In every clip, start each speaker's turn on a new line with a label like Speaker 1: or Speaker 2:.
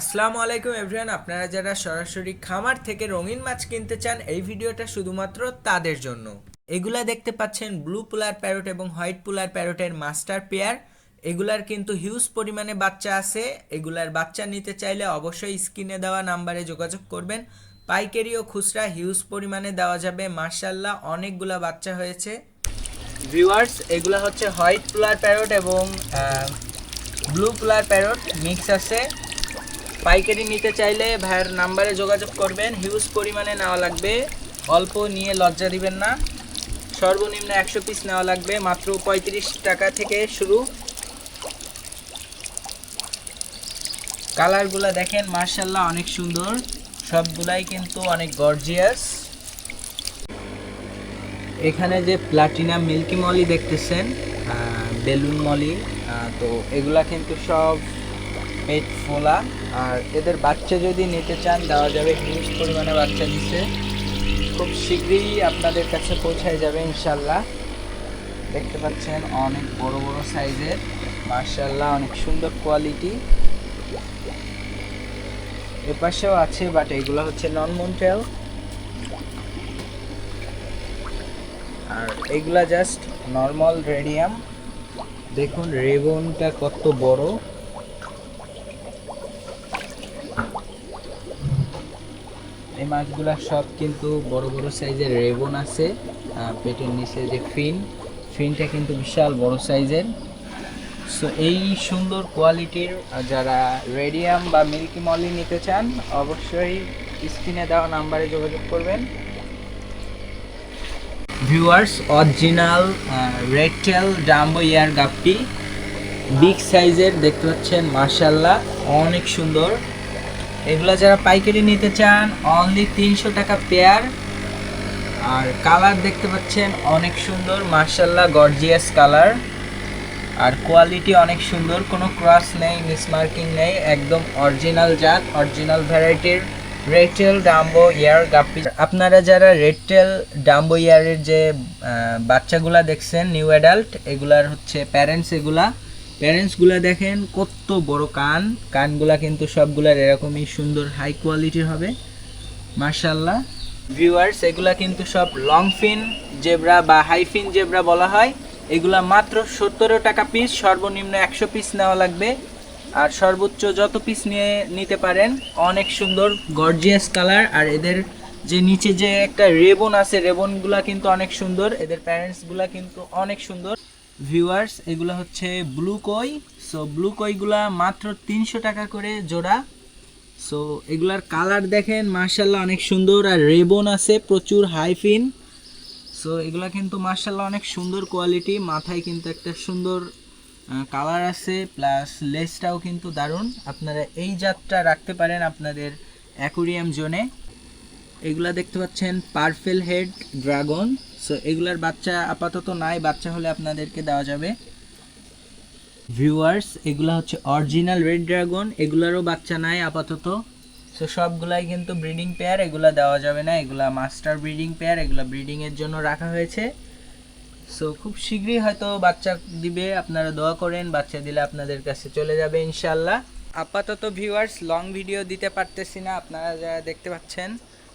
Speaker 1: আসসালামু আলাইকুম এভরিওয়ান, আপনারা যারা সরাসরি খামার থেকে রঙিন মাছ কিনতে চান, এই ভিডিওটা শুধুমাত্র তাদের জন্য। এগুলা দেখতে পাচ্ছেন ব্লু পুলার প্যারট এবং হোয়াইট পুলার প্যারটের মাস্টার পেয়ার। এগুলার কিন্তু হিউজ পরিমাণে বাচ্চা আছে। এগুলার বাচ্চা নিতে চাইলে অবশ্যই স্ক্রিনে দেওয়া নাম্বারে যোগাযোগ করবেন। পাইকারি ও খুচরা হিউজ পরিমাণে দেওয়া যাবে। মার্শাল্লাহ অনেকগুলা বাচ্চা হয়েছে। ভিউয়ার্স, এগুলা হচ্ছে হোয়াইট পুলার প্যারট এবং ব্লু পুলার প্যারট মিক্স আছে। পাইকারি নিতে চাইলে ভাইয়ের নাম্বারে যোগাযোগ করবেন। হিউজ পরিমাণে নেওয়া লাগবে। অল্প নিয়ে লজ্জা দিবেন না। সর্বনিম্ন একশো পিস নেওয়া লাগবে। মাত্র পঁয়ত্রিশ টাকা থেকে শুরু। কালারগুলো দেখেন মার্শাল্লাহ অনেক সুন্দর। সবগুলাই কিন্তু অনেক গর্জিয়াস। এখানে যে প্লাটিনাম মিল্কি মলি দেখতেছেন বেলুন মলি তো এগুলা কিন্তু সব পেট ফোলা। আর এদের বাচ্চা যদি নিতে চান, দেওয়া যাবে হিউজ পরিমাণে বাচ্চা দিচ্ছে খুব শীঘ্রই আপনাদের কাছে পৌঁছায় যাবে ইনশাল্লাহ। দেখতে পাচ্ছেন অনেক বড় বড় সাইজের। মার্শাল্লাহ অনেক সুন্দর কোয়ালিটি। এপাশেও আছে, বাট এগুলো হচ্ছে নন মন্টেল আর এগুলা জাস্ট নর্মাল রেডিয়াম। দেখুন, রেবনটা কত বড়। এই মাছগুলা সব কিন্তু বড় বড় সাইজের রেবন আছে পেটের নিচে যে ফিন, ফিনটা কিন্তু বিশাল বড় সাইজের। সো এই সুন্দর কোয়ালিটির যারা রেডিয়াম বা মিল্কি মলি নিতে চান, অবশ্যই স্ক্রিনে দেওয়া নাম্বারে যোগাযোগ করবেন। Viewers original red tail dumbo ear গাপটি big সাইজের দেখতে পাচ্ছেন মার্শাল্লাহ অনেক সুন্দর। এগুলো যারা পাইকারি নিতে চান অনলি তিনশো টাকা পেয়ার আর কালার দেখতে পাচ্ছেন, অনেক সুন্দর মার্শাল্লাহ গর্জিয়াস কালার আর কোয়ালিটি অনেক সুন্দর, কোনো ক্রস নেই মিসমার্কিং নেই, একদম অরিজিনাল জাত অরিজিনাল ভ্যারাইটির রেটেল ডাম্বো ইয়ার গাপ্পি আপনারা যারা রেটেল ডাম্বো ইয়ারের যে বাচ্চাগুলা দেখছেন নিউ অ্যাডাল্ট এগুলার হচ্ছে প্যারেন্টস এগুলা। প্যারেন্টসগুলা দেখেন কত বড় কান। কানগুলা কিন্তু সবগুলার এরকমই সুন্দর হাই কোয়ালিটির হবে। মার্শাল্লাহ ভিউয়ার্স এগুলা কিন্তু সব লং ফিন জেব্রা বা হাই ফিন জেব্রা বলা হয়। এগুলা মাত্র সত্তর টাকা পিস সর্বনিম্ন একশো পিস নেওয়া লাগবে। আর সর্বোচ্চ যত পিস নিয়ে নিতে পারেন, অনেক সুন্দর গর্জিয়াস কালার আর এদের যে নিচে যে একটা রেবন আছে, রেবনগুলা কিন্তু অনেক সুন্দর। এদের প্যারেন্টসগুলা কিন্তু অনেক সুন্দর। ভিউয়ার্স এগুলো হচ্ছে ব্লু কই সো ব্লু কইগুলা মাত্র তিনশো টাকা করে জোড়া। সো এগুলার কালার দেখেন মার্শাল্লাহ অনেক সুন্দর। আর রেবন আছে, প্রচুর হাইফিন সো এগুলা কিন্তু মার্শাল্লাহ অনেক সুন্দর কোয়ালিটি মাথায় কিন্তু একটা সুন্দর কালার আছে প্লাস লেসটাও কিন্তু দারুণ। আপনারা এই জাতটা রাখতে পারেন আপনাদের অ্যাকুরিয়াম জোনে এগুলা দেখতে পাচ্ছেন পার্পেল হেড ড্রাগন। সো এগুলার বাচ্চা আপাতত নাই, বাচ্চা হলে আপনাদেরকে দেওয়া যাবে। ভিউয়ার্স এগুলা হচ্ছে অরিজিনাল রেড ড্রাগন এগুলারও বাচ্চা নাই আপাতত। সো সবগুলাই কিন্তু ব্রিডিং পেয়ার এগুলা দেওয়া যাবে না। এগুলা মাস্টার ব্রিডিং পেয়ার এগুলা ব্রিডিংয়ের জন্য রাখা হয়েছে। সো খুব শীঘ্রই হয়তো বাচ্চা দিবে, আপনারা দোয়া করেন, বাচ্চা দিলে আপনাদের কাছে চলে যাবে ইনশাল্লাহ আপাতত ভিউয়ার্স লং ভিডিও দিতে পারতেছি না, আপনারা যারা দেখতে পাচ্ছেন।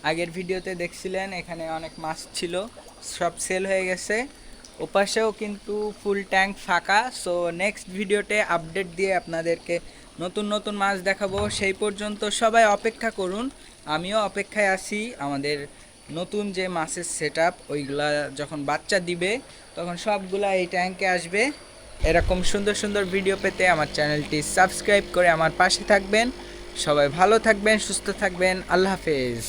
Speaker 1: আগের ভিডিওতে দেখছিলেন, এখানে অনেক মাছ ছিল, সব সেল হয়ে গেছে। ওপাশেও কিন্তু ফুল ট্যাঙ্ক ফাঁকা সো নেক্সট ভিডিওতে আপডেট দিয়ে আপনাদেরকে নতুন নতুন মাছ দেখাবো। সেই পর্যন্ত সবাই অপেক্ষা করুন, আমিও অপেক্ষায় আছি। আমাদের নতুন যে মাছের সেট ওইগুলা যখন বাচ্চা দিবে, তখন সবগুলা এই ট্যাঙ্কে আসবে। এরকম সুন্দর সুন্দর ভিডিও পেতে আমার চ্যানেলটি সাবস্ক্রাইব করে আমার পাশে থাকবেন। সবাই ভালো থাকবেন, সুস্থ থাকবেন, আল্লাহ হাফেজ।